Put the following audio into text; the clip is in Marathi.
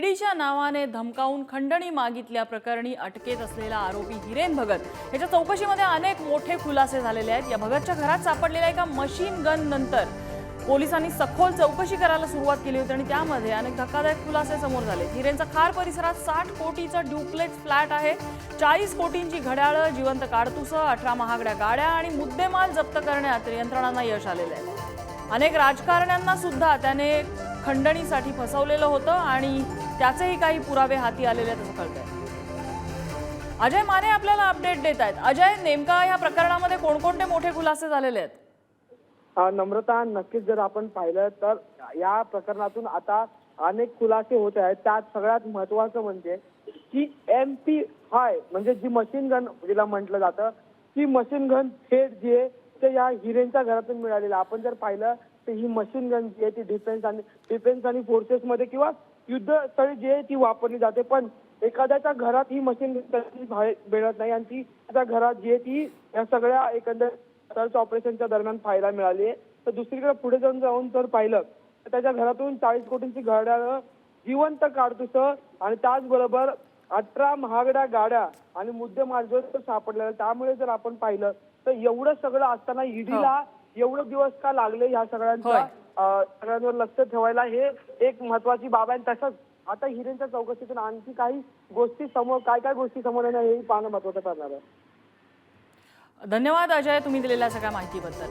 ईडीच्या नावाने धमकावून खंडणी मागितल्या प्रकरणी अटकेत असलेला आरोपी हिरेन भगत. याच्या चौकशीमध्ये अनेक मोठे खुलासे झालेले आहेत. या भगतच्या घरात सापडलेल्या एका मशीन गन नंतर पोलिसांनी सखोल चौकशी करायला सुरुवात केली होती आणि त्यामध्ये अनेक धक्कादायक खुलासे समोर झाले. हिरेनचा खार परिसरात साठ कोटीचा ड्युप्लेक्स फ्लॅट आहे. चाळीस कोटींची घड्याळं जिवंत काडतुसं अठरा महागड्या गाड्या आणि मुद्देमाल जप्त करण्यात यंत्रणांना यश आलेलं आहे. अनेक राजकारण्यांना सुद्धा त्याने खंडणीसाठी फसवलेलं होतं आणि त्याचेही काही पुरावे हाती आलेले आहेत असं कळतंय. अजय माने आपल्याला अपडेट देत आहेत. अजय नेमका या प्रकरणामध्ये कोणकोणते मोठे खुलासे झालेले आहेत? नम्रता नक्कीच जर आपण पाहिलं तर या प्रकरणातून आता अनेक खुलासे होत आहेत. त्यात सगळ्यात महत्वाचं म्हणजे की एम पी हाय म्हणजे जी मशीन गन जिला म्हटलं जातं ती मशीन गन थेट जी आहे ते या हिरेनच्या घरातून मिळालेलं आपण जर पाहिलं तर ही मशीन गन जी आहे ती डिफेन्स आणि डिफेन्स आणि फोर्सेस मध्ये किंवा युद्धस्थळी जी आहे ती वापरली जाते. पण एखाद्याच्या घरात ही मशीन मिळत नाही आणि ती त्या घरात जी आहे ती या सगळ्या एकंदर सर्च ऑपरेशनच्या दरम्यान पाहायला मिळाली आहे. तर दुसरीकडे पुढे जाऊन जाऊन जर पाहिलं तर त्याच्या घरातून चाळीस कोटींची घड्याळ जिवंत काडतुस आणि त्याचबरोबर अठरा महागड्या गाड्या आणि मुद्देमाल जो आहे तो सापडलेला आहे. त्यामुळे जर आपण पाहिलं तर एवढं सगळं असताना ईडीला एवढे दिवस का लागले ह्या. अं, सगळ्यांवर लक्ष ठेवायला हे एक महत्वाची बाब आहे. तसंच आता हिरेंच्या चौकशीतून आणखी काही गोष्टी समोर काय काय गोष्टी समोर येणार हेही पाहणं महत्वाचं ठरणार आहे. धन्यवाद अजय तुम्ही दिलेल्या सगळ्या माहितीबद्दल.